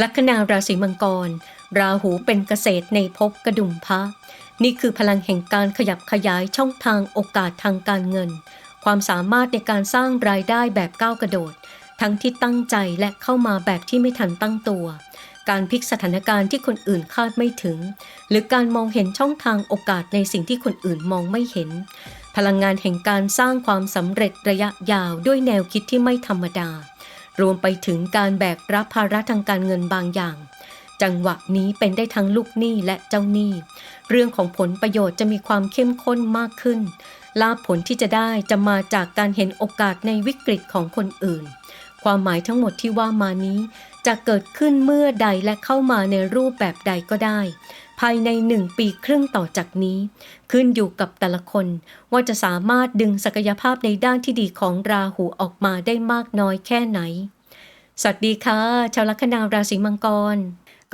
ลัคนาราศีมังกร ราหูเป็นเกษตรในภพกระดุมพระนี่คือพลังแห่งการขยับขยายช่องทางโอกาสทางการเงิน ความสามารถในการสร้างรายได้แบบก้าวกระโดด ทั้งที่ตั้งใจและเข้ามาแบบที่ไม่ทันตั้งตัว การพลิกสถานการณ์ที่คนอื่นคาดไม่ถึง หรือการมองเห็นช่องทางโอกาสในสิ่งที่คนอื่นมองไม่เห็น พลังงานแห่งการสร้างความสำเร็จระยะยาวด้วยแนวคิดที่ไม่ธรรมดา รวมไปถึงการแบกรับภาระทางการเงินบางอย่าง จังหวะนี้เป็นได้ทั้งลูกหนี้และเจ้าหนี้ เรื่องของผลประโยชน์จะมีความเข้มข้นมากขึ้น ลาผลที่จะได้จะมาจากการเห็นโอกาสในวิกฤตของคนอื่น ความหมายทั้งหมดที่ว่ามานี้จะเกิดขึ้นเมื่อใดและเข้ามาในรูปแบบใดก็ได้ ภายในหนึ่งปีครึ่งต่อจากนี้ ขึ้นอยู่กับแต่ละคนว่าจะสามารถดึงศักยภาพในด้านที่ดีของราหูออกมาได้มากน้อยแค่ไหน สวัสดีค่ะ ชาวลัคนาราศีมังกร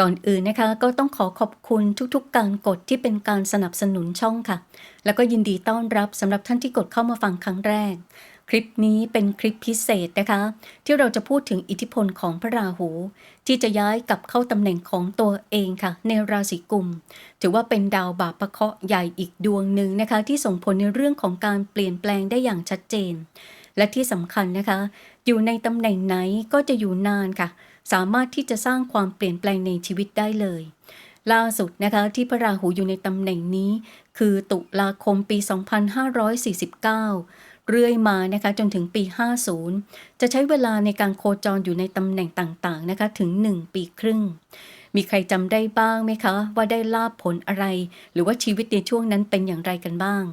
ก่อนอื่นนะคะก็ต้องขอขอบคุณทุกๆ การกดที่เป็นการสนับสนุนช่องค่ะ แล้วก็ยินดีต้อนรับสำหรับท่านที่กดเข้ามาฟังครั้งแรก คลิปนี้เป็นคลิปพิเศษนะคะ ที่เราจะพูดถึงอิทธิพลของพระราหู ที่จะย้ายกลับเข้าตำแหน่งของตัวเองค่ะ ในราศีกุม ถือว่าเป็นดาวบาปะเคราะห์ใหญ่อีกดวงหนึ่งนะคะ ที่ส่งผลในเรื่องของการเปลี่ยนแปลงได้อย่างชัดเจน และที่สำคัญนะคะ อยู่ในตำแหน่งไหนก็จะอยู่นานค่ะ สามารถที่จะสร้างความเปลี่ยนแปลงในชีวิตได้เลยล่าสุดนะคะที่พระราหูอยู่ในตำแหน่งนี้ คือตุลาคมปี 2549 เรื่อยมานะคะจนถึงปี 50 จะใช้เวลาในการโคจรอยู่ในตำแหน่งต่างๆนะคะถึง 1 ปีครึ่ง มีใครจำได้บ้างไหมคะ ว่าได้ลาบผลอะไร หรือว่าชีวิตในช่วงนั้นเป็นอย่างไรกันบ้าง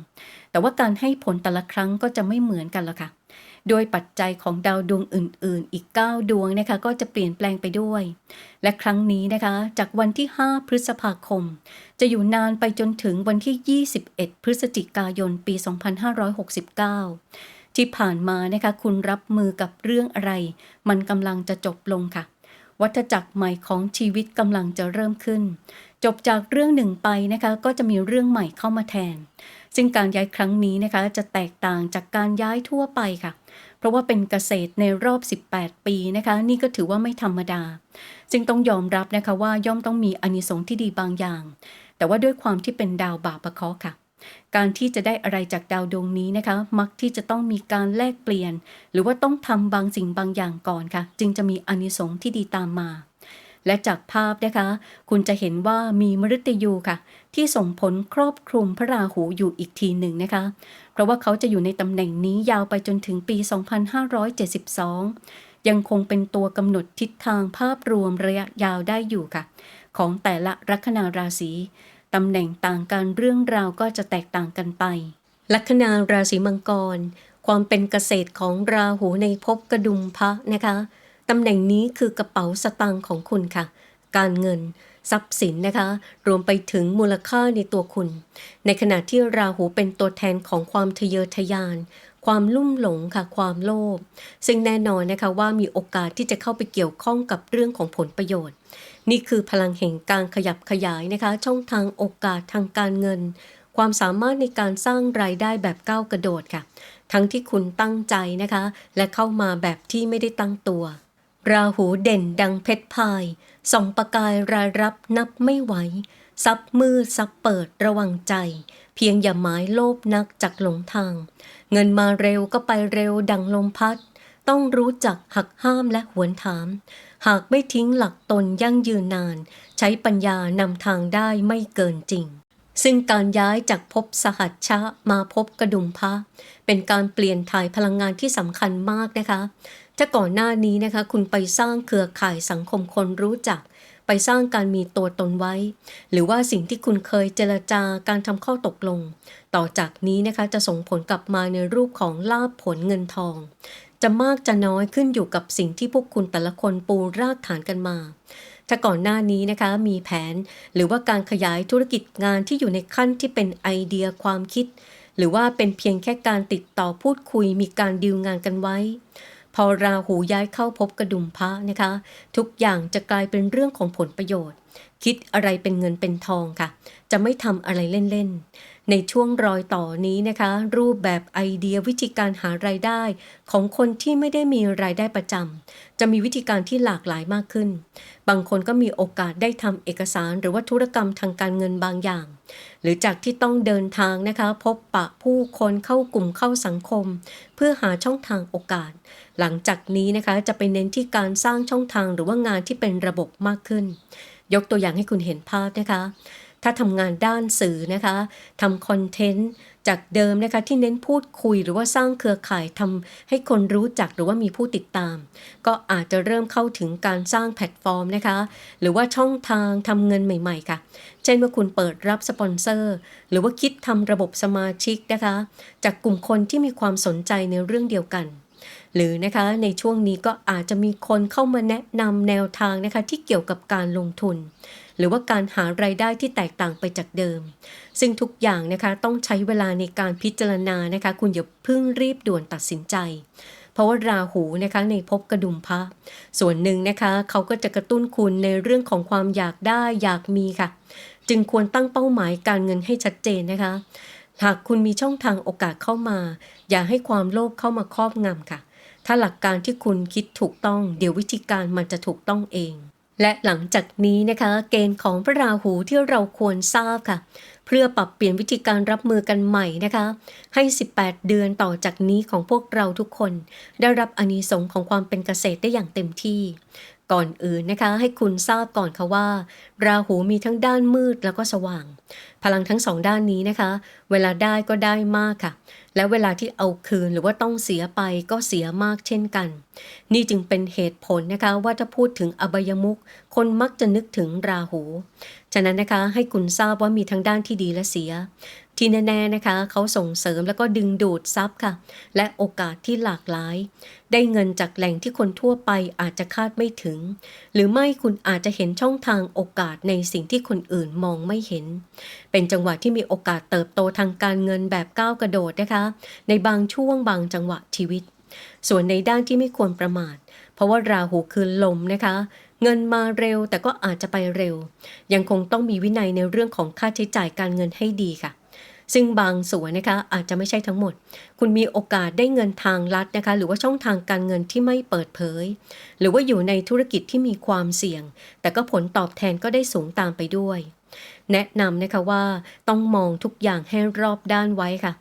แต่ว่าการให้ผลแต่ละครั้งก็จะไม่เหมือนกันละค่ะ โดยปัจจัยของดาวดวงอื่น ๆ อีก 9 ดวงนะคะก็จะเปลี่ยนแปลงไปด้วย และครั้งนี้นะคะ จากวันที่ 5 พฤษภาคม จะอยู่นานไปจนถึงวันที่ 21 พฤศจิกายนปี 2569 ที่ผ่านมานะคะคุณรับมือกับเรื่องอะไร มันกำลังจะจบลงค่ะ วัฏจักรใหม่ของชีวิตกำลังจะเริ่มขึ้น จบจากเรื่องหนึ่งไปนะคะก็จะมีเรื่องใหม่เข้ามาแทน ซึ่งการย้ายครั้งนี้นะคะจะแตกต่างจากการย้ายทั่วไปค่ะ เพราะว่าเป็นเกษตรในรอบ 18 ปีนะคะ นี่ก็ถือว่าไม่ธรรมดา จึงต้องยอมรับนะคะว่าย่อมต้องมีอนิสงส์ที่ดีบางอย่าง แต่ว่าด้วยความที่เป็นดาวบาปะเคาะค่ะการที่จะได้อะไรจากดาวดวงนี้นะคะ มักที่จะต้องมีการแลกเปลี่ยน หรือว่าต้องทำบางสิ่งบางอย่างก่อนค่ะ จึงจะมีอนิสงส์ที่ดีตามมา และจากภาพนะคะ คุณจะเห็นว่ามีมฤตยูค่ะ ที่ส่งผลครอบคลุมพระราหูอยู่อีกทีหนึ่งนะคะ เพราะว่าเขาจะอยู่ในตำแหน่งนี้ยาวไปจนถึงปี 2572 ยังคงเป็นตัวกำหนดทิศทางภาพรวมระยะยาวได้อยู่ค่ะ ของแต่ละลัคนาราศีตำแหน่งต่างกันเรื่องราวก็จะแตกต่างกันไป ลัคนาราศีมังกร ความเป็นเกษตรของราหูในภพกระดุมพระนะคะ ตำแหน่งนี้คือกระเป๋าสตางค์ของคุณค่ะ การเงิน ทรัพย์สินนะคะ รวมไปถึงมูลค่าในตัวคุณ ในขณะที่ราหูเป็นตัวแทนของความทะเยอทะยาน ความลุ่มหลงค่ะ ความโลภ ซึ่งแน่นอนนะคะว่ามีโอกาสที่จะเข้าไปเกี่ยวข้องกับเรื่องของผลประโยชน์ นี่คือพลังแห่งการขยับขยายนะคะ ช่องทางโอกาสทางการเงิน ความสามารถในการสร้างรายได้แบบก้าวกระโดดค่ะ ทั้งที่คุณตั้งใจนะคะ และเข้ามาแบบที่ไม่ได้ตั้งตัว ราหูเด่นดังเพชรพายส่องประกายรายรับนับไม่ไหวซับมืดซับเปิดระวังใจ เพียงอย่าหมายโลภนักจากหลงทาง เงินมาเร็วก็ไปเร็วดังลมพัด ต้องรู้จักหักห้ามและหวนถาม หากไม่ทิ้งหลักตนยั่งยืนนาน ใช้ปัญญานำทางได้ไม่เกินจริง ซึ่งการย้ายจากภพสหัชชะมาพบกระดุมพระเป็นการเปลี่ยนถ่ายพลังงานที่สำคัญมากนะคะ ถ้าก่อนหน้านี้นะคะ คุณไปสร้างเครือข่ายสังคมคนรู้จัก ไปสร้างการมีตัวตนไว้ หรือว่าสิ่งที่คุณเคยเจรจาการทำข้อตกลง ต่อจากนี้นะคะจะส่งผลกลับมาในรูปของลาภผลเงินทอง จะมากจะน้อยขึ้นอยู่กับสิ่งที่พวกคุณแต่ละคนปูรากฐานกันมาถ้าก่อนหน้านี้นะคะมีแผนหรือว่าการขยายธุรกิจงานที่อยู่ในขั้นที่เป็นไอเดียความคิด หรือว่าเป็นเพียงแค่การติดต่อพูดคุยมีการดีลงานกันไว้ พอราหูย้ายเข้าพบกระดุมพระนะคะ ทุกอย่างจะกลายเป็นเรื่องของผลประโยชน์ คิดอะไรเป็นเงินเป็นทองค่ะ จะไม่ทำอะไรเล่นๆ ในช่วงรอยต่อนี้นะคะ รูปแบบไอเดียวิธีการหารายได้ ของคนที่ไม่ได้มีรายได้ประจำจะมีวิธีการที่หลากหลายมากขึ้น บางคนก็มีโอกาสได้ทำเอกสารหรือว่าธุรกรรมทางการเงินบางอย่าง หรือจากที่ต้องเดินทางนะคะ พบปะผู้คนเข้ากลุ่มเข้าสังคม เพื่อหาช่องทางโอกาส หลังจากนี้นะคะจะไปเน้นที่การสร้างช่องทางหรือว่างานที่เป็นระบบมากขึ้น ยกตัวอย่างให้คุณเห็นภาพนะคะ ถ้าทำงานด้านสื่อนะคะทำคอนเทนต์จากเดิมนะคะที่เน้นพูดคุยหรือว่าสร้างเครือข่ายทำให้คนรู้จักหรือว่ามีผู้ติดตาม ก็อาจจะเริ่มเข้าถึงการสร้างแพลตฟอร์มนะคะ หรือว่าช่องทางทำเงินใหม่ ๆ ค่ะ เช่นว่าคุณเปิดรับสปอนเซอร์ หรือว่าคิดทำระบบสมาชิกนะคะ จากกลุ่มคนที่มีความสนใจในเรื่องเดียวกัน หรือนะคะในช่วงนี้ก็อาจจะมีคนเข้ามาแนะนำแนวทางนะคะที่เกี่ยวกับการลงทุน หรือว่าการหารายได้ที่แตกต่างไปจากเดิม ซึ่งทุกอย่างนะคะต้องใช้เวลาในการพิจารณานะคะ คุณอย่าเพิ่งรีบด่วนตัดสินใจ เพราะว่าราหูนะคะในภพกระดุมพระส่วนหนึ่งนะคะเขาก็จะกระตุ้นคุณในเรื่องของความอยากได้อยากมีค่ะ จึงควรตั้งเป้าหมายการเงินให้ชัดเจนนะคะหากคุณมีช่องทางโอกาสเข้ามา อย่าให้ความโลภเข้ามาครอบงำค่ะ ถ้าหลักการที่คุณคิดถูกต้อง เดี๋ยววิธีการมันจะถูกต้องเอง และหลังจากนี้นะคะ เกณฑ์ของพระราหูที่เราควรทราบค่ะ เพื่อปรับเปลี่ยนวิธีการรับมือกันใหม่นะคะ ให้ 18 เดือนต่อจากนี้ของพวกเราทุกคน ได้รับอานิสงส์ของความเป็นเกษตรได้อย่างเต็มที่ ก่อนอื่นนะคะให้คุณทราบก่อนค่ะว่า ราหูมีทั้งด้านมืดแล้วก็สว่าง พลังทั้งสองด้านนี้นะคะ เวลาได้ก็ได้มากค่ะ และเวลาที่เอาคืนหรือว่าต้องเสียไปก็เสียมากเช่นกัน นี่จึงเป็นเหตุผลนะคะว่าถ้าพูดถึงอบายมุขคนมักจะนึกถึงราหู ฉะนั้นนะคะให้คุณทราบว่ามีทั้งด้านที่ดีและเสีย ที่แน่ๆนะคะเขาส่งเสริมแล้วก็ดึงดูดทรัพย์ค่ะ และโอกาสที่หลากหลาย ได้เงินจากแหล่งที่คนทั่วไปอาจจะคาดไม่ถึง หรือไม่คุณอาจจะเห็นช่องทางโอกาสในสิ่งที่คนอื่นมองไม่เห็น เป็นจังหวะที่มีโอกาสเติบโตทางการเงินแบบก้าวกระโดดนะคะ ในบางช่วงบางจังหวะชีวิต ส่วนในด้านที่ไม่ควรประมาท เพราะว่าราหูคือลมนะคะเงินมาเร็วแต่ก็อาจจะไปเร็ว ยังคงต้องมีวินัยในเรื่องของค่าใช้จ่ายการเงินให้ดีค่ะ ซึ่งบางส่วนนะคะอาจจะไม่ใช่ทั้งหมด คุณมีโอกาสได้เงินทางลัดนะคะ หรือว่าช่องทางการเงินที่ไม่เปิดเผย หรือว่าอยู่ในธุรกิจที่มีความเสี่ยง แต่ก็ผลตอบแทนก็ได้สูงตามไปด้วยแนะนำนะคะว่าต้องมองทุกอย่างให้รอบด้านไว้ค่ะ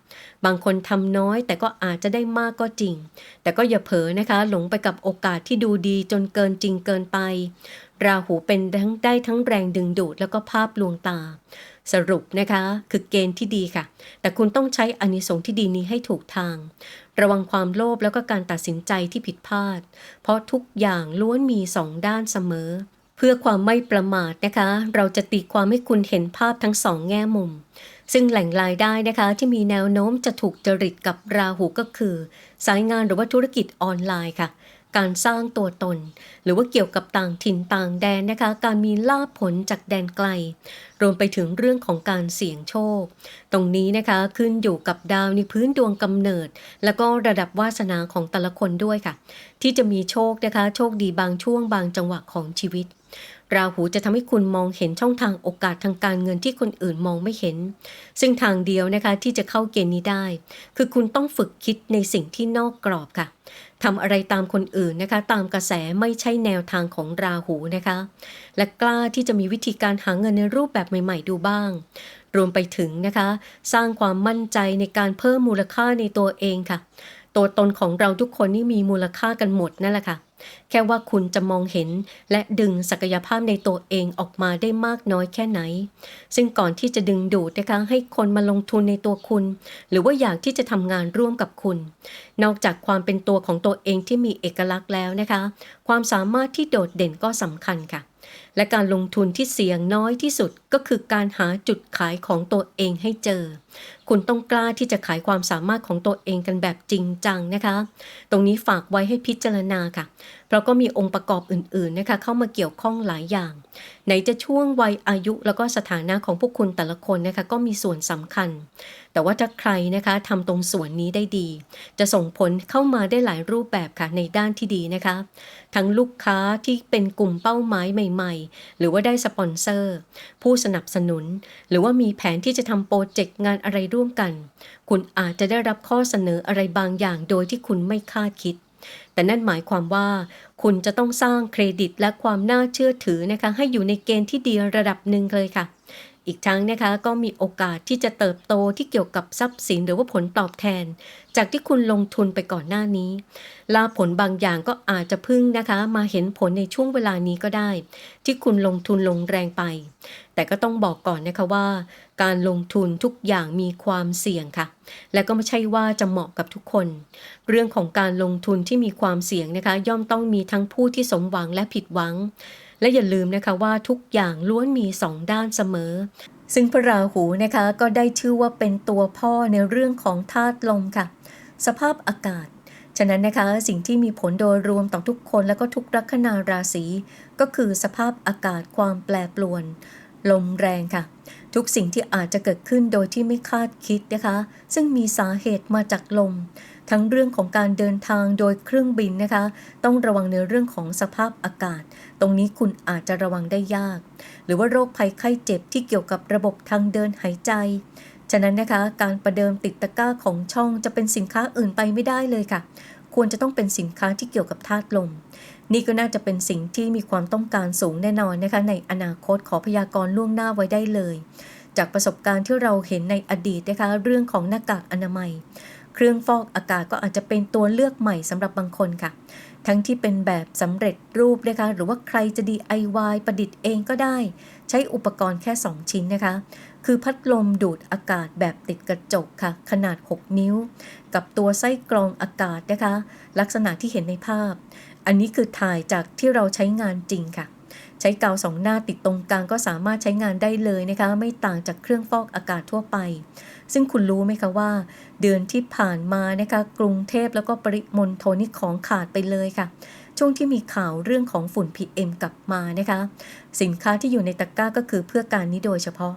บางคนทำน้อยแต่ก็อาจจะได้มากก็จริง แต่ก็อย่าเผลอนะคะ หลงไปกับโอกาสที่ดูดีจนเกินจริงเกินไป ราหูเป็นทั้งได้ทั้งแรงดึงดูดแล้วก็ภาพลวงตา สรุปนะคะ คือเกณฑ์ที่ดีค่ะ แต่คุณต้องใช้อานิสงส์ที่ดีนี้ให้ถูกทาง ระวังความโลภแล้วก็การตัดสินใจที่ผิดพลาด เพราะทุกอย่างล้วนมีสองด้านเสมอ เพื่อความไม่ประมาทนะคะ เราจะตีความให้คุณเห็นภาพทั้งสองแง่มุม ซึ่งแหล่งรายได้นะคะที่มีแนวโน้มจะถูกจริตกับราหูก็คือ สายงานหรือว่าธุรกิจออนไลน์ค่ะ การสร้างตัวตน หรือว่าเกี่ยวกับต่างถิ่นต่างแดนนะคะ การมีลาภผลจากแดนไกล รวมไปถึงเรื่องของการเสี่ยงโชค ตรงนี้นะคะขึ้นอยู่กับดาวในพื้นดวงกำเนิด แล้วก็ระดับวาสนาของแต่ละคนด้วยค่ะ ที่จะมีโชคนะคะ โชคดีบางช่วงบางจังหวะของชีวิตราหูจะทำให้คุณมองเห็นช่องทางโอกาสทางการเงินที่คนอื่นมองไม่เห็น ซึ่งทางเดียวนะคะที่จะเข้าเกณฑ์นี้ได้ คือคุณต้องฝึกคิดในสิ่งที่นอกกรอบค่ะ ทำอะไรตามคนอื่นนะคะ ตามกระแสไม่ใช่แนวทางของราหูนะคะ และกล้าที่จะมีวิธีการหาเงินในรูปแบบใหม่ ๆ ดูบ้าง รวมไปถึงนะคะ สร้างความมั่นใจในการเพิ่มมูลค่าในตัวเองค่ะ ตัวตนของเราทุกคนนี่มีมูลค่ากันหมดนั่นแหละค่ะ แค่ว่าคุณจะมองเห็นและดึงศักยภาพในตัวเองออกมาได้มากน้อยแค่ไหน ซึ่งก่อนที่จะดึงดูดนะคะให้คนมาลงทุนในตัวคุณ หรือว่าอยากที่จะทำงานร่วมกับคุณ นอกจากความเป็นตัวของตัวเองที่มีเอกลักษณ์แล้วนะคะ ความสามารถที่โดดเด่นก็สำคัญค่ะ และการลงทุนที่เสี่ยงน้อยที่สุดก็คือการหาจุดขายของตัวเองให้เจอ คุณต้องกล้าที่จะขายความสามารถของตัวเองกันแบบจริงจังนะคะ ตรงนี้ฝากไว้ให้พิจารณาค่ะ เพราะก็มีองค์ประกอบอื่นๆนะคะเข้ามาเกี่ยวข้องหลายอย่าง ไหนจะช่วงวัยอายุแล้วก็สถานะของพวกคุณแต่ละคนนะคะก็มีส่วนสำคัญ แต่ว่าถ้าใครนะคะทำตรงส่วนนี้ได้ดี จะส่งผลเข้ามาได้หลายรูปแบบค่ะในด้านที่ดีนะคะ ทั้งลูกค้าที่เป็นกลุ่มเป้าหมายใหม่ ๆหรือว่าได้สปอนเซอร์ ผู้สนับสนุน หรือว่ามีแผนที่จะทำโปรเจกต์งานอะไรร่วมกัน คุณอาจจะได้รับข้อเสนออะไรบางอย่างโดยที่คุณไม่คาดคิด แต่นั่นหมายความว่า คุณจะต้องสร้างเครดิตและความน่าเชื่อถือนะคะให้อยู่ในเกณฑ์ที่ดีระดับหนึ่งเลยค่ะ อีกทั้งนะคะก็มีโอกาสที่จะเติบโตที่เกี่ยวกับทรัพย์สินหรือว่าผลตอบแทน จากที่คุณลงทุนไปก่อนหน้านี้ลาผลบางอย่างก็อาจจะพึ่งนะคะ มาเห็นผลในช่วงเวลานี้ก็ได้ ที่คุณลงทุนลงแรงไป แต่ก็ต้องบอกก่อนนะคะว่า การลงทุนทุกอย่างมีความเสี่ยงค่ะ และก็ไม่ใช่ว่าจะเหมาะกับทุกคน เรื่องของการลงทุนที่มีความเสี่ยงนะคะ ย่อมต้องมีทั้งผู้ที่สมหวังและผิดหวัง และอย่าลืมนะคะว่าทุกอย่างล้วนมีสองด้านเสมอ ซึ่งพระราหูนะคะก็ได้ชื่อว่าเป็นตัวพ่อในเรื่องของธาตุลมค่ะ สภาพอากาศ ฉะนั้นนะคะสิ่งที่มีผลโดยรวมต่อทุกคนและก็ทุกลัคนาราศีก็คือสภาพอากาศความแปรปรวน ลมแรงค่ะ ทุกสิ่งที่อาจจะเกิดขึ้นโดยที่ไม่คาดคิดนะคะ ซึ่งมีสาเหตุมาจากลม ทั้งเรื่องของการเดินทางโดยเครื่องบินนะคะ ต้องระวังในเรื่องของสภาพอากาศ ตรงนี้คุณอาจจะระวังได้ยาก หรือว่าโรคภัยไข้เจ็บที่เกี่ยวกับระบบทางเดินหายใจ ฉะนั้นนะคะ การประเดิมติดตะกร้าของช่องจะเป็นสินค้าอื่นไปไม่ได้เลยค่ะ ควรจะต้องเป็นสินค้าที่เกี่ยวกับธาตุลมนี่ก็น่าจะเป็นสิ่งที่มีความต้องการสูงแน่นอนนะคะ ในอนาคตขอพยากรณ์ล่วงหน้าไว้ได้เลย จากประสบการณ์ที่เราเห็นในอดีตนะคะ เรื่องของหน้ากากอนามัย เครื่องฟอกอากาศก็อาจจะเป็นตัวเลือกใหม่สำหรับบางคนค่ะ ทั้งที่เป็นแบบสำเร็จรูปนะคะ หรือว่าใครจะ DIY ประดิษฐ์เองก็ได้ ใช้อุปกรณ์แค่ 2 ชิ้นนะคะ คือพัดลมดูดอากาศแบบติดกระจกค่ะ ขนาด 6 นิ้ว กับตัวไส้กรองอากาศนะคะ ลักษณะที่เห็นในภาพ อันนี้คือถ่ายจากที่เราใช้งานจริงค่ะ ช้กาวสองหน้าติดตรงกลางก็สามารถใช้งานได้เลยนะคะ ไม่ต่างจากเครื่องฟอกอากาศทั่วไป ซึ่งคุณรู้ไหมคะว่า เดือนที่ผ่านมานะคะ กรุงเทพแล้วก็ปริมณฑลนี่ของขาดไปเลยค่ะ ช่วงที่มีข่าวเรื่องของฝุ่น PM กลับมานะคะ สินค้าที่อยู่ในตะกร้าก็คือเพื่อการนี้โดยเฉพาะ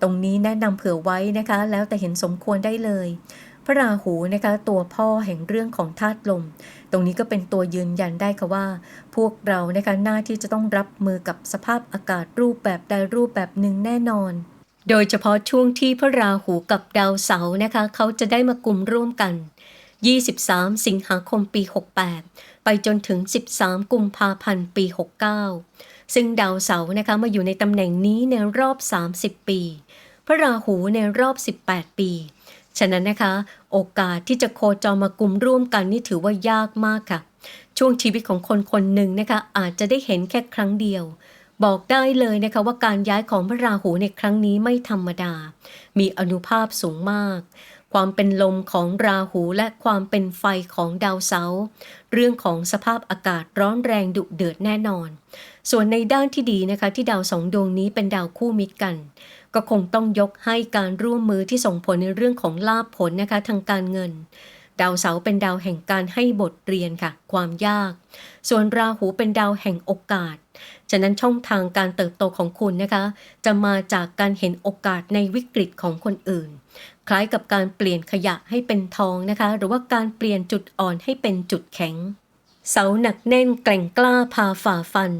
ตรงนี้แนะนำเผื่อไว้นะคะ แล้วแต่เห็นสมควรได้เลย ระราหูนะคะตัวพ่อแห่งเรื่องของธาตุลม ตรงนี้ก็เป็นตัวยืนยันได้ค่ะว่า พวกเรานะคะหน้าที่จะต้องรับมือกับสภาพอากาศรูปแบบใดรูปแบบหนึ่งแน่นอน โดยเฉพาะช่วงที่พระราหูกับดาวเสาร์นะคะเขาจะได้มากลุ่มร่วมกัน 23 สิงหาคมปี 68 ไปจนถึง 13 กุมภาพันธ์ปี 69 ซึ่งดาวเสาร์นะคะมาอยู่ในตำแหน่งนี้ในรอบ 30 ปี พระราหูในรอบ 18 ปี ฉะนั้นนะคะ โอกาสที่จะโคจรมากลุ่มร่วมกันนี่ถือว่ายากมากค่ะ ช่วงชีวิตของคนคนหนึ่งนะคะ อาจจะได้เห็นแค่ครั้งเดียว บอกได้เลยนะคะว่าการย้ายของพระราหูในครั้งนี้ไม่ธรรมดา มีอนุภาพสูงมาก ความเป็นลมของราหูและความเป็นไฟของดาวเสาร์เรื่องของสภาพอากาศร้อนแรงดุเดือดแน่นอน ส่วนในด้านที่ดีนะคะ ที่ดาวสองดวงนี้เป็นดาวคู่มิตรกัน ก็คงต้องยกให้การร่วมมือที่ส่งผลในเรื่องของลาภผลนะคะทางการเงิน ดาวเสาเป็นดาวแห่งการให้บทเรียนค่ะ ความยาก ส่วนราหูเป็นดาวแห่งโอกาส ฉะนั้นช่องทางการเติบโตของคุณนะคะ จะมาจากการเห็นโอกาสในวิกฤตของคนอื่น คล้ายกับการเปลี่ยนขยะให้เป็นทองนะคะ หรือว่าการเปลี่ยนจุดอ่อนให้เป็นจุดแข็ง เสาหนักแน่นแกร่งกล้าพาฝ่าฟัน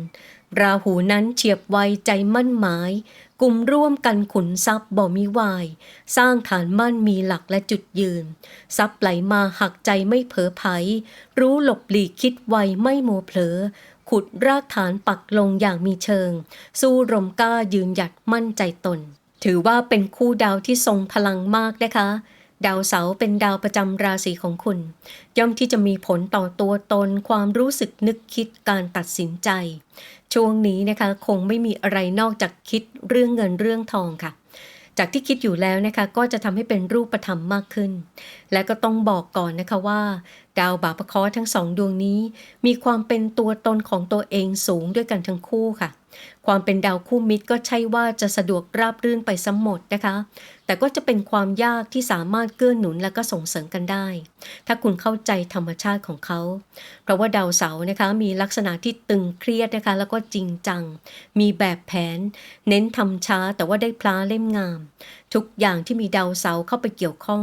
ราหูนั้นเฉียบไวใจมั่นหมาย กลุ่มร่วมกันขุนทรัพย์บ่มีวาย สร้างฐานมั่นมีหลักและจุดยืน ทรัพย์ไหลมาหักใจไม่เผลอไผรู้หลบหลีกคิดไวไม่โมเผลอ ขุดรากฐานปักลงอย่างมีเชิง สู้รมกล้ายืนหยัดมั่นใจตน ถือว่าเป็นคู่ดาวที่ทรงพลังมากนะคะดาวเสาร์เป็นดาวประจำราศีของคุณ ย่อมที่จะมีผลต่อตัวตนความรู้สึกนึกคิดการตัดสินใจ ช่วงนี้นะคะคงไม่มีอะไรนอกจากคิดเรื่องเงินเรื่องทองค่ะ จากที่คิดอยู่แล้วนะคะก็จะทำให้เป็นรูปธรรมมากขึ้น และก็ต้องบอกก่อนนะคะว่า ดาวบาปะเคราะห์ทั้งสองดวงนี้ มีความเป็นตัวตนของตัวเองสูงด้วยกันทั้งคู่ค่ะ ความเป็นดาวคู่มิตรก็ใช่ว่าจะสะดวกราบรื่นไปสมหมดนะคะ แต่ก็จะเป็นความยากที่สามารถเกื้อหนุนและก็ส่งเสริมกันได้ ถ้าคุณเข้าใจธรรมชาติของเขา เพราะว่าดาวเสาร์นะคะมีลักษณะที่ตึงเครียดนะคะ แล้วก็จริงจัง มีแบบแผน เน้นทำช้าแต่ว่าได้พลาเล่มงาม ทุกอย่างที่มีดาวเสาร์เข้าไปเกี่ยวข้อง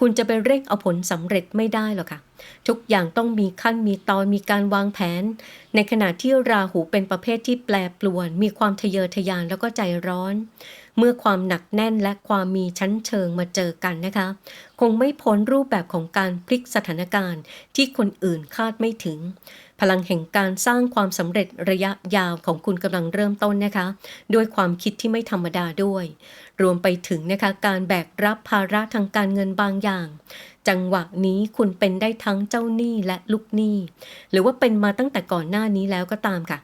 คุณจะไปเร่งเอาผลสำเร็จไม่ได้หรอกค่ะทุกอย่างต้องมีขั้นมีตอนมีการวางแผน ในขณะที่ราหูเป็นประเภทที่แปรปรวน มีความทะเยอทะยานแล้วก็ใจร้อน เมื่อความหนักแน่นและความมีชั้นเชิงมาเจอกันนะคะ คงไม่พ้นรูปแบบของการพลิกสถานการณ์ที่คนอื่นคาดไม่ถึง พลังแห่งการสร้างความสำเร็จระยะยาวของคุณกำลังเริ่มต้นนะคะ ด้วยความคิดที่ไม่ธรรมดาด้วย รวมไปถึงนะคะการแบกรับภาระทางการเงินบางอย่าง จังหวะนี้คุณเป็นได้ทั้งเจ้าหนี้และลูกหนี้ หรือว่าเป็นมาตั้งแต่ก่อนหน้านี้แล้วก็ตามค่ะ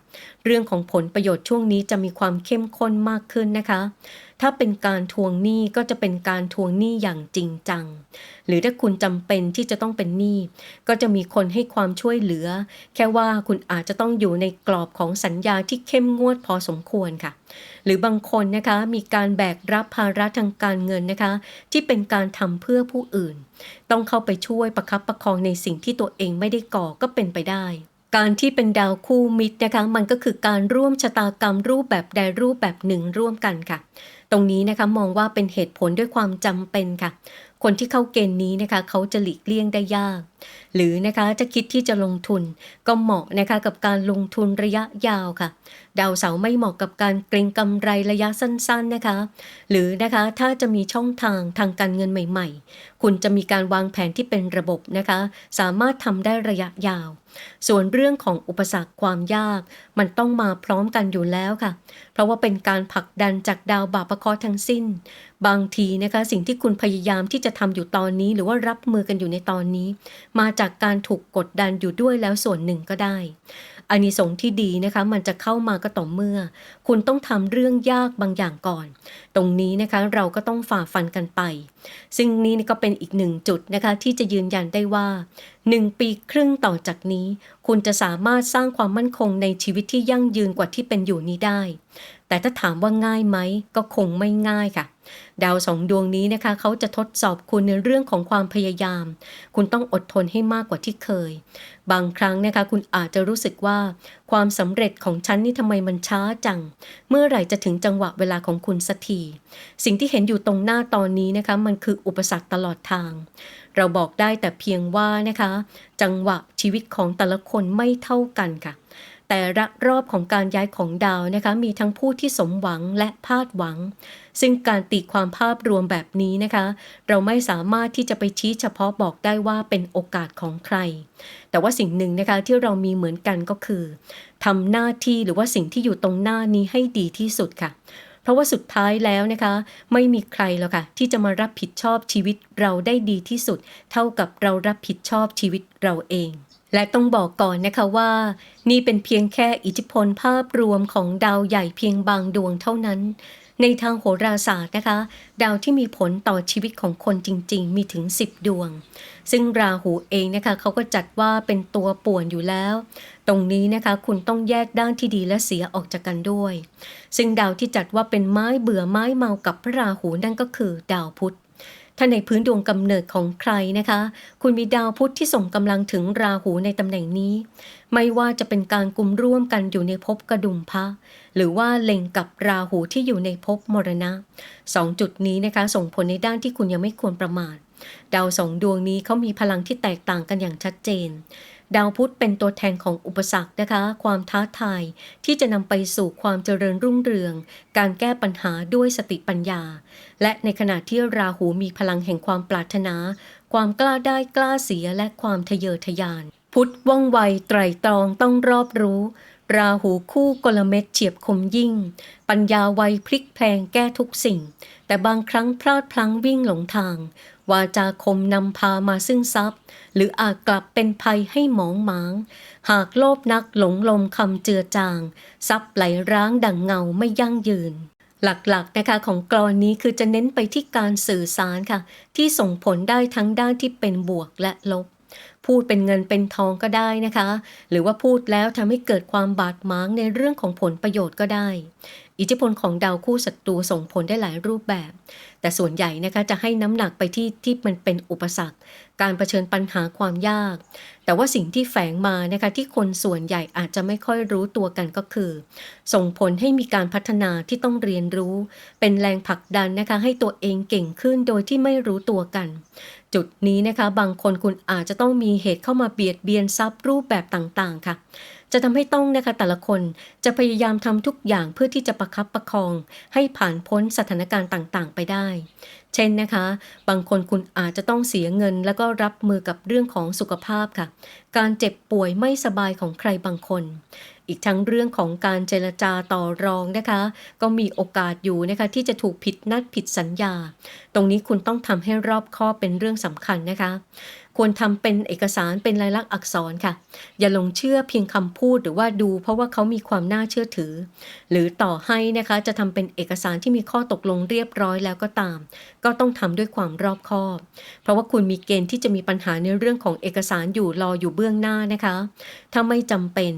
เรื่องของผลประโยชน์ช่วงนี้จะมีความเข้มข้นมากขึ้นนะคะ ถ้าเป็นการทวงหนี้ก็จะเป็นการทวงหนี้อย่างจริงจัง หรือถ้าคุณจำเป็นที่จะต้องเป็นหนี้ก็จะมีคนให้ความช่วยเหลือ แค่ว่าคุณอาจจะต้องอยู่ในกรอบของสัญญาที่เข้มงวดพอสมควรค่ะ หรือบางคนนะคะมีการแบกรับภาระทางการเงินนะคะ ที่เป็นการทำเพื่อผู้อื่น ต้องเข้าไปช่วยประคับประคองในสิ่งที่ตัวเองไม่ได้ก่อก็เป็นไปได้ การที่เป็นดาวคู่มิตรนะคะ มันก็คือการร่วมชะตากรรมรูปแบบใดรูปแบบหนึ่งร่วมกันค่ะ ตรงนี้นะคะมองว่าเป็นเหตุผลด้วยความจำเป็นค่ะ คนที่เข้าเกณฑ์นี้นะคะ เขาจะหลีกเลี่ยงได้ยากหรือนะคะจะคิดที่จะลงทุนก็เหมาะนะคะกับการลงทุนระยะยาวค่ะ ดาวเสาร์ไม่เหมาะกับการเกรงกำไรระยะสั้นๆนะคะ หรือนะคะถ้าจะมีช่องทางทางการเงินใหม่ ๆ คุณจะมีการวางแผนที่เป็นระบบนะคะ สามารถทำได้ระยะยาว ส่วนเรื่องของอุปสรรคความยาก มันต้องมาพร้อมกันอยู่แล้วค่ะ เพราะว่าเป็นการผลักดันจากดาวบาปเคราะห์ทั้งสิ้น บางทีนะคะสิ่งที่คุณพยายามที่จะทำอยู่ตอนนี้หรือว่ารับมือกันอยู่ในตอนนี้มาจากการถูกกดดันอยู่ด้วยแล้วส่วนหนึ่งก็ได้อานิสงส์ที่ดีนะคะมันจะเข้ามาก็ต่อเมื่อ คุณต้องทำเรื่องยากบางอย่างก่อน ตรงนี้นะคะเราก็ต้องฝ่าฟันกันไป ซึ่งนี่ก็เป็นอีกหนึ่งจุดนะคะที่จะยืนยันได้ว่า 1 ปีครึ่งต่อจากนี้ คุณจะสามารถสร้างความมั่นคงในชีวิตที่ยั่งยืนกว่าที่เป็นอยู่นี้ได้ แต่ถ้าถามว่าง่ายไหมก็คงไม่ง่ายค่ะ ดาวสองดวงนี้นะคะเขาจะทดสอบคุณในเรื่องของความพยายาม คุณต้องอดทนให้มากกว่าที่เคย บางครั้งนะคะคุณอาจจะรู้สึกว่า ความสำเร็จของฉันนี่ทำไมมันช้าจัง เมื่อไหร่จะถึงจังหวะเวลาของคุณสักทีสิ่งที่เห็นอยู่ตรงหน้าตอนนี้นะคะมันคืออุปสรรคตลอดทาง เราบอกได้แต่เพียงว่านะคะ จังหวะชีวิตของแต่ละคนไม่เท่ากันค่ะ แต่ละรอบของการย้ายของดาวนะคะมีทั้งผู้ที่สมหวังและพลาดหวัง ซึ่งการตีความภาพรวมแบบนี้นะคะ เราไม่สามารถที่จะไปชี้เฉพาะบอกได้ว่าเป็นโอกาสของใคร แต่ว่าสิ่งหนึ่งนะคะที่เรามีเหมือนกันก็คือทำหน้าที่หรือว่าสิ่งที่อยู่ตรงหน้านี้ให้ดีที่สุดค่ะ เพราะว่าสุดท้ายแล้วนะคะ ไม่มีใครหรอกค่ะ ที่จะมารับผิดชอบชีวิตเราได้ดีที่สุด เท่ากับเรารับผิดชอบชีวิตเราเอง และต้องบอกก่อนนะคะว่า นี่เป็นเพียงแค่อิทธิพลภาพรวมของดาวใหญ่เพียงบางดวงเท่านั้น ในทางโหราศาสตร์นะคะ ดาวที่มีผลต่อชีวิตของคนจริง ๆ มีถึง 10 ดวง ซึ่งราหูเองนะคะเขาก็จัดว่าเป็นตัวป่วนอยู่แล้ว ตรงนี้นะคะคุณต้องแยกด้านที่ดีและเสียออกจากกันด้วย ซึ่งดาวที่จัดว่าเป็นไม้เบื่อไม้เมากับพระราหูนั่นก็คือดาวพุธ ถ้าในพื้นดวงกำเนิดของใครนะคะ คุณมีดาวพุธที่ส่งกำลังถึงราหูในตำแหน่งนี้ ไม่ว่าจะเป็นการกลุ่มร่วมกันอยู่ในภพกระดุมพระหรือว่าเล็งกับราหูที่อยู่ในภพมรณะสองจุดนี้นะคะ ส่งผลในด้านที่คุณยังไม่ควรประมาทดาวสองดวงนี้เขามีพลังที่แตกต่างกันอย่างชัดเจน ดาวพุธเป็นตัวแทนของอุปสรรคนะคะ ความท้าทายที่จะนำไปสู่ความเจริญรุ่งเรือง การแก้ปัญหาด้วยสติปัญญา และในขณะที่ราหูมีพลังแห่งความปรารถนา ความกล้าได้กล้าเสียและความทะเยอทะยาน พุธว่องไวไตรตรองต้องรอบรู้ ราหูคู่กลเม็ดเฉียบคมยิ่ง ปัญญาไวพลิกแพลงแก้ทุกสิ่ง แต่บางครั้งพลาดพลั้งวิ่งหลงทาง วาจาคมนำพามาซึ่งทรัพย์ หรืออาจกลับเป็นภัยให้หมองหมาง หากโลภนักหลงลมคำเจือจาง ทรัพย์ไหลร้างดังเงาไม่ยั่งยืนหลักๆนะคะของกรอนนี้คือจะเน้นไปที่การสื่อสารค่ะ ที่ส่งผลได้ทั้งด้านที่เป็นบวกและลบ พูดเป็นเงินเป็นทองก็ได้นะคะ หรือว่าพูดแล้วทำให้เกิดความบาดหมางในเรื่องของผลประโยชน์ก็ได้ อิทธิพลของดาวคู่ศัตรูส่งผลได้หลายรูปแบบ แต่ส่วนใหญ่นะคะจะให้น้ำหนักไปที่ที่มันเป็นอุปสรรค การเผชิญปัญหาความยาก แต่ว่าสิ่งที่แฝงมานะคะที่คนส่วนใหญ่อาจจะไม่ค่อยรู้ตัวกันก็คือ ส่งผลให้มีการพัฒนาที่ต้องเรียนรู้ เป็นแรงผลักดันนะคะให้ตัวเองเก่งขึ้นโดยที่ไม่รู้ตัวกัน จุดนี้นะคะ บางคนคุณอาจจะต้องมีเหตุเข้ามาเบียดเบียนทรัพย์รูปแบบต่างๆ ค่ะ จะทำให้ต้องนะคะแต่ละคนจะพยายามทำทุกอย่างเพื่อที่จะประคับประคอง ให้ผ่านพ้นสถานการณ์ต่างๆ ไปได้ เช่นนะคะ บางคนคุณอาจจะต้องเสียเงิน แล้วก็รับมือกับเรื่องของสุขภาพค่ะ การเจ็บป่วยไม่สบายของใครบางคน อีกทั้งเรื่องของการเจรจาต่อรองนะคะ ก็มีโอกาสอยู่นะคะที่จะถูกผิดนัดผิดสัญญา ตรงนี้คุณต้องทำให้รอบคอบเป็นเรื่องสำคัญนะคะ ควรทำเป็นเอกสารเป็นลายลักษณ์อักษรค่ะ อย่าลงเชื่อเพียงคำพูดหรือว่าดู เพราะว่าเขามีความน่าเชื่อถือ หรือต่อให้นะคะจะทำเป็นเอกสารที่มีข้อตกลงเรียบร้อยแล้วก็ตาม ก็ต้องทำด้วยความรอบคอบ เพราะว่าคุณมีเกณฑ์ที่จะมีปัญหาในเรื่องของเอกสารอยู่รออยู่เบื้องหน้านะคะ ถ้าไม่จำเป็น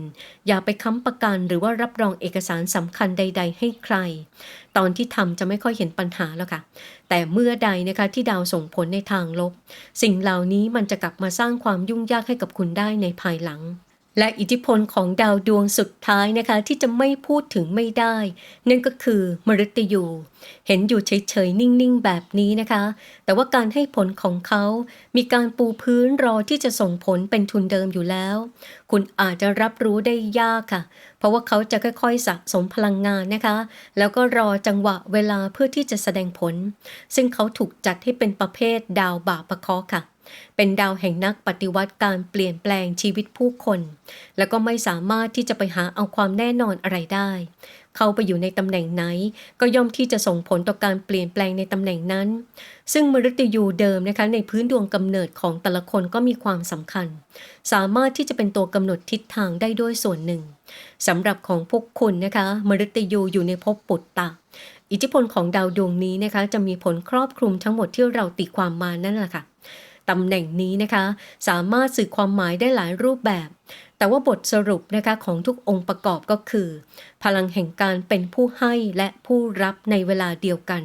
อย่าไปค้ำประกันหรือว่ารับรองเอกสารสำคัญใด ๆ ให้ใคร ตอนที่ทำจะไม่ค่อยเห็นปัญหาแล้วค่ะ แต่เมื่อใดนะคะที่ดาวส่งผลในทางลบ สิ่งเหล่านี้มันจะกลับมาสร้างความยุ่งยากให้กับคุณได้ในภายหลัง และอิทธิพลของดาวดวงสุดท้ายนะคะ ที่จะไม่พูดถึงไม่ได้ นั่นก็คือมฤตยู เห็นอยู่เฉยๆ นิ่งๆ แบบนี้นะคะ แต่ว่าการให้ผลของเขา มีการปูพื้นรอที่จะส่งผลเป็นทุนเดิมอยู่แล้ว คุณอาจจะรับรู้ได้ยากค่ะ เพราะว่าเขาจะค่อยๆสะสมพลังงานนะคะ แล้วก็รอจังหวะเวลาเพื่อที่จะแสดงผล ซึ่งเขาถูกจัดให้เป็นประเภทดาวบาปะเคราะค่ะ เป็นดาวแห่งนักปฏิวัติการเปลี่ยนแปลงชีวิตผู้คน แล้วก็ไม่สามารถที่จะไปหาเอาความแน่นอนอะไรได้ เข้าไปอยู่ในตำแหน่งไหน ก็ย่อมที่จะส่งผลต่อการเปลี่ยนแปลงในตำแหน่งนั้น ซึ่งมฤตยูเดิมนะคะในพื้นดวงกำเนิดของแต่ละคนก็มีความสำคัญ สามารถที่จะเป็นตัวกำหนดทิศทางได้ด้วยส่วนหนึ่งสำหรับของพวกคุณนะคะมฤตยูอยู่ในภพปุตตะอิทธิพลของดาวดวงนี้นะคะจะมีผลครอบคลุมทั้งหมดที่เราตีความมานั่นแหละค่ะ ตำแหน่งนี้นะคะ สามารถสื่อความหมายได้หลายรูปแบบ แต่ว่าบทสรุปนะคะของทุกองค์ประกอบก็คือ พลังแห่งการเป็นผู้ให้และผู้รับในเวลาเดียวกัน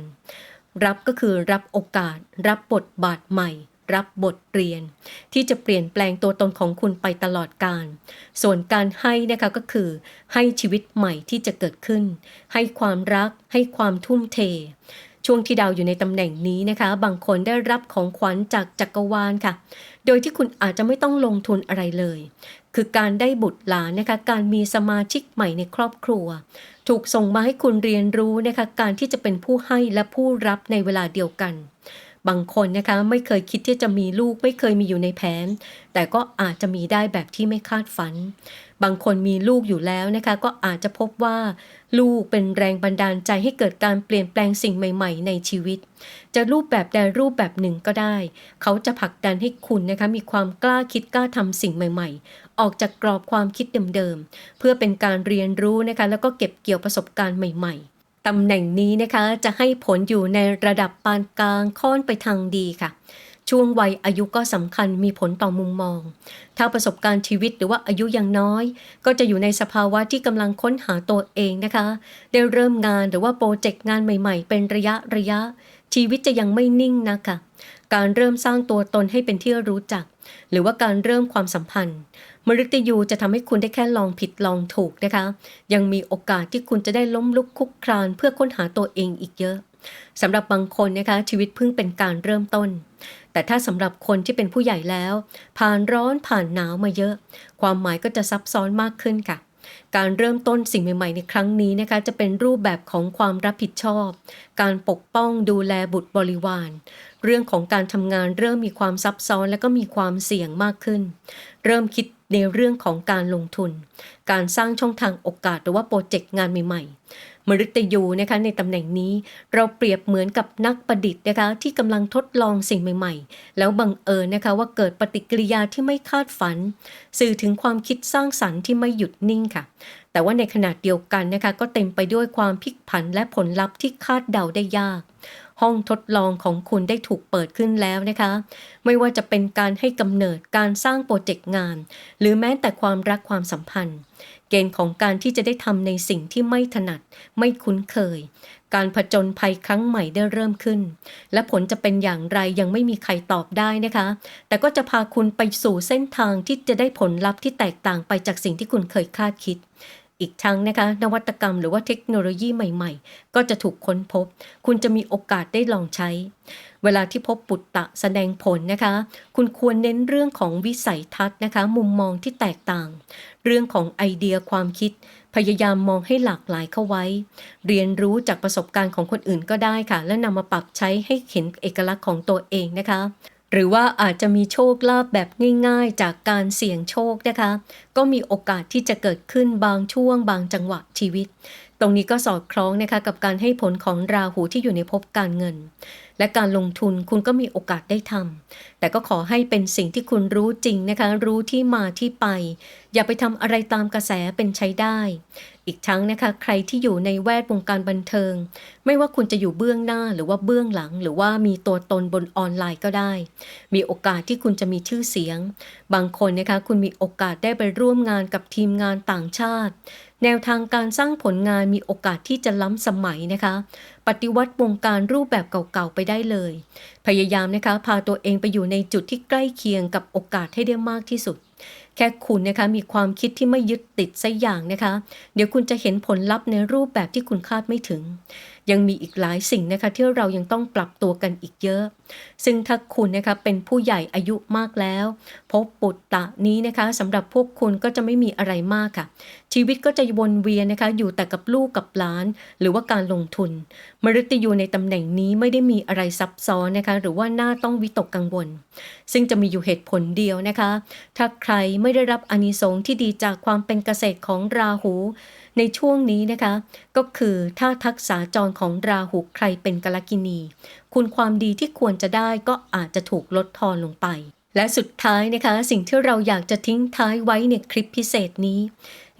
รับก็คือรับโอกาส รับบทบาทใหม่ รับบทเรียน ที่จะเปลี่ยนแปลงตัวตนของคุณไปตลอดการ ส่วนการให้นะคะก็คือ ให้ชีวิตใหม่ที่จะเกิดขึ้น ให้ความรัก ให้ความทุ่มเท ช่วงที่ดาวอยู่ในตำแหน่งนี้นะคะ บางคนได้รับของขวัญจากจักรวาลค่ะ โดยที่คุณอาจจะไม่ต้องลงทุนอะไรเลย คือการได้บุตรหลานนะคะ การมีสมาชิกใหม่ในครอบครัว ถูกส่งมาให้คุณเรียนรู้นะคะ การที่จะเป็นผู้ให้และผู้รับในเวลาเดียวกันบางคนนะคะไม่เคยคิดที่จะมีลูกไม่เคยมีอยู่ในแผน แต่ก็อาจจะมีได้แบบที่ไม่คาดฝัน บางคนมีลูกอยู่แล้วนะคะ ก็อาจจะพบว่าลูกเป็นแรงบันดาลใจให้เกิดการเปลี่ยนแปลงสิ่งใหม่ๆ ในชีวิต จะรูปแบบใดรูปแบบหนึ่งก็ได้ เขาจะผลักดันให้คุณนะคะมีความกล้าคิดกล้าทำสิ่งใหม่ ๆ ออกจากกรอบความคิดเดิมๆ เพื่อเป็นการเรียนรู้นะคะแล้วก็เก็บเกี่ยวประสบการณ์ใหม่ ๆตำแหน่งนี้นะคะจะให้ผลอยู่ในระดับปานกลางค่อนไปทางดีค่ะ ช่วงวัยอายุก็สำคัญมีผลต่อมุมมอง ถ้าประสบการณ์ชีวิตหรือว่าอายุยังน้อย ก็จะอยู่ในสภาวะที่กำลังค้นหาตัวเองนะคะ ได้เริ่มงานหรือว่าโปรเจกต์งานใหม่ ๆ เป็นระยะระยะ ชีวิตจะยังไม่นิ่งนะคะการเริ่มสร้างตัวตนให้เป็นที่รู้จัก หรือว่าการเริ่มความสัมพันธ์มฤตยูจะทำให้คุณได้แค่ลองผิดลองถูกนะคะ ยังมีโอกาสที่คุณจะได้ล้มลุกคลุกคลานเพื่อค้นหาตัวเองอีกเยอะสำหรับบางคนนะคะชีวิตเพิ่งเป็นการเริ่มต้น แต่ถ้าสำหรับคนที่เป็นผู้ใหญ่แล้ว ผ่านร้อนผ่านหนาวมาเยอะ ความหมายก็จะซับซ้อนมากขึ้นค่ะ การเริ่มต้นสิ่งใหม่ ๆ ในครั้งนี้นะคะ จะเป็นรูปแบบของความรับผิดชอบ การปกป้องดูแลบุตรบริวาร เรื่องของการทำงานเริ่มมีความซับซ้อนและก็มีความเสี่ยงมากขึ้น เริ่มคิดในเรื่องของการลงทุน การสร้างช่องทางโอกาสหรือว่าโปรเจกต์งานใหม่ ๆ มฤตยูนะคะในตำแหน่งนี้เราเปรียบเหมือนกับนักประดิษฐ์นะคะที่กำลังทดลองสิ่งใหม่ ๆ แล้วบังเอิญนะคะว่าเกิดปฏิกิริยาที่ไม่คาดฝัน สื่อถึงความคิดสร้างสรรค์ที่ไม่หยุดนิ่งค่ะ แต่ว่าในขณะเดียวกันนะคะก็เต็มไปด้วยความพลิกผันและผลลัพธ์ที่คาดเดาได้ยากห้องทดลองของคุณได้ถูกเปิดขึ้นแล้วนะคะ ไม่ว่าจะเป็นการให้กำเนิดการสร้างโปรเจกต์งาน หรือแม้แต่ความรักความสัมพันธ์ เกณฑ์ของการที่จะได้ทำในสิ่งที่ไม่ถนัด ไม่คุ้นเคย การผจญภัยครั้งใหม่ได้เริ่มขึ้น และผลจะเป็นอย่างไรยังไม่มีใครตอบได้นะคะ แต่ก็จะพาคุณไปสู่เส้นทางที่จะได้ผลลัพธ์ที่แตกต่างไปจากสิ่งที่คุณเคยคาดคิด อีกทั้งนะคะ นวัตกรรมหรือว่าเทคโนโลยีใหม่ๆ ก็จะถูกค้นพบ คุณจะมีโอกาสได้ลองใช้ เวลาที่พบปุตตะแสดงผลนะคะ คุณควรเน้นเรื่องของวิสัยทัศน์นะคะ มุมมองที่แตกต่าง เรื่องของไอเดียความคิด พยายามมองให้หลากหลายเข้าไว้ เรียนรู้จากประสบการณ์ของคนอื่นก็ได้ค่ะ และนำมาปรับใช้ให้เห็นเอกลักษณ์ของตัวเองนะคะ หรือว่าอาจจะมีโชคลาภแบบง่ายๆ จากการเสี่ยงโชคนะคะ ก็มีโอกาสที่จะเกิดขึ้นบางช่วงบางจังหวะชีวิต ตรงนี้ก็สอดคล้องนะคะกับการให้ผลของราหูที่อยู่ในภพการเงิน และการลงทุนคุณก็มีโอกาสได้ทำแต่ก็ขอให้เป็นสิ่งที่คุณรู้จริงนะคะ รู้ที่มาที่ไป อย่าไปทำอะไรตามกระแสเป็นใช้ได้ อีกทั้งนะคะ ใครที่อยู่ในแวดวงการบันเทิง ไม่ว่าคุณจะอยู่เบื้องหน้าหรือว่าเบื้องหลัง หรือว่ามีตัวตนบนออนไลน์ก็ได้ มีโอกาสที่คุณจะมีชื่อเสียง บางคนนะคะคุณมีโอกาสได้ไปร่วมงานกับทีมงานต่างชาติ แนวทางการสร้างผลงานมีโอกาสที่จะล้ำสมัยนะคะ ปฏิวัติวงการรูปแบบเก่าๆไปได้เลย พยายามนะคะ พาตัวเองไปอยู่ในจุดที่ใกล้เคียงกับโอกาสให้ได้มากที่สุด แค่คุณนะคะมีความคิดที่ไม่ยึดติดสักอย่างนะคะ เดี๋ยวคุณจะเห็นผลลัพธ์ในรูปแบบที่คุณคาดไม่ถึง ยังมีอีกหลายสิ่งนะคะที่เรายังต้องปรับตัวกันอีกเยอะ ซึ่งถ้าคุณนะคะเป็นผู้ใหญ่อายุมากแล้ว พบปุตตะนี้นะคะสำหรับพวกคุณก็จะไม่มีอะไรมากค่ะ ชีวิตก็จะวนเวียนนะคะอยู่แต่กับลูกกับหลาน หรือว่าการลงทุน มฤตยูในตำแหน่งนี้ไม่ได้มีอะไรซับซ้อนนะคะหรือว่าน่าต้องวิตกกังวล ซึ่งจะมีอยู่เหตุผลเดียวนะคะ ถ้าใครไม่ได้รับอานิสงส์ที่ดีจากความเป็นเกษตรของราหู ในช่วงนี้นะคะ ก็คือถ้าทักษะจรของราหูใครเป็นกลกินี คุณความดีที่ควรจะได้ก็อาจจะถูกลดทอนลงไป และสุดท้ายนะคะ สิ่งที่เราอยากจะทิ้งท้ายไว้ในคลิปพิเศษนี้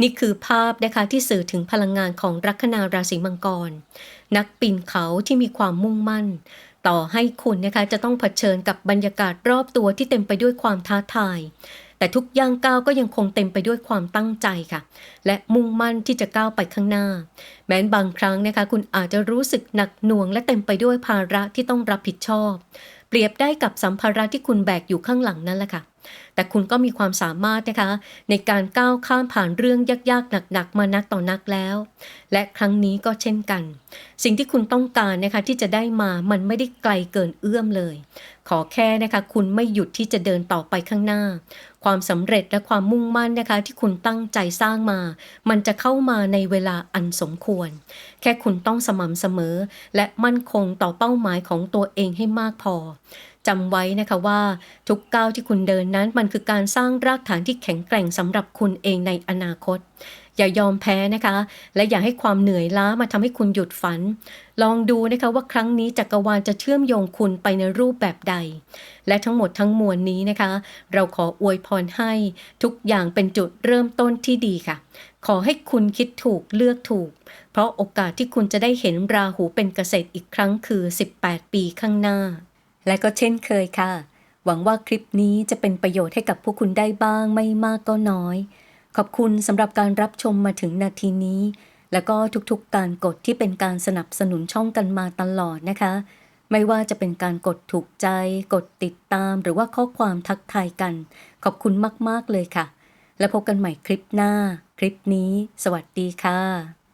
นี่คือภาพนะคะที่สื่อถึงพลังงานของลัคนาราศีมังกร นักปีนเขาที่มีความมุ่งมั่น ต่อให้คุณนะคะจะต้องเผชิญกับบรรยากาศรอบตัวที่เต็มไปด้วยความท้าทาย แต่ทุกย่างก้าวก็ยังคงเต็มไปด้วยความตั้งใจค่ะ และมุ่งมั่นที่จะก้าวไปข้างหน้า แม้นบางครั้งนะคะ คุณอาจจะรู้สึกหนักหน่วง และเต็มไปด้วยภาระที่ต้องรับผิดชอบ เปรียบได้กับสัมภาระที่คุณแบกอยู่ข้างหลังนั่นแหละค่ะ แต่คุณก็มีความสามารถนะคะ ในการก้าวข้ามผ่านเรื่องยากๆ หนักๆ มานักต่อนักแล้ว และครั้งนี้ก็เช่นกัน สิ่งที่คุณต้องการนะคะที่จะได้มามันไม่ได้ไกลเกินเอื้อมเลย ขอแค่นะคะคุณไม่หยุดที่จะเดินต่อไปข้างหน้า ความสำเร็จและความมุ่งมั่นนะคะที่คุณตั้งใจสร้างมา มันจะเข้ามาในเวลาอันสมควร แค่คุณต้องสม่ำเสมอ และมั่นคงต่อเป้าหมายของตัวเองให้มากพอ จำไว้นะคะว่า ทุกก้าวที่คุณเดินนั้นมันคือการสร้างรากฐานที่แข็งแกร่งสำหรับคุณเองในอนาคต อย่ายอมแพ้นะคะ และอย่าให้ความเหนื่อยล้ามาทำให้คุณหยุดฝัน ลองดูนะคะว่าครั้งนี้จักรวาลจะเชื่อมโยงคุณไปในรูปแบบใด และทั้งหมดทั้งมวลนี้นะคะ เราขออวยพรให้ทุกอย่างเป็นจุดเริ่มต้นที่ดีค่ะ ขอให้คุณคิดถูกเลือกถูก เพราะโอกาสที่คุณจะได้เห็นราหูเป็นเกษตรอีกครั้งคือ 18 ปีข้างหน้า และก็เช่นเคยค่ะ หวังว่าคลิปนี้จะเป็นประโยชน์ให้กับผู้คุณได้บ้างไม่มากก็น้อย ขอบคุณสำหรับการรับชมมาถึงนาทีนี้ แล้วก็ทุกๆการกดที่เป็นการสนับสนุนช่องกันมาตลอดนะคะ ไม่ว่าจะเป็นการกดถูกใจ กดติดตามหรือว่าข้อความทักทายกัน ขอบคุณมากๆเลยค่ะ แล้วพบกันใหม่คลิปหน้า คลิปนี้ สวัสดีค่ะ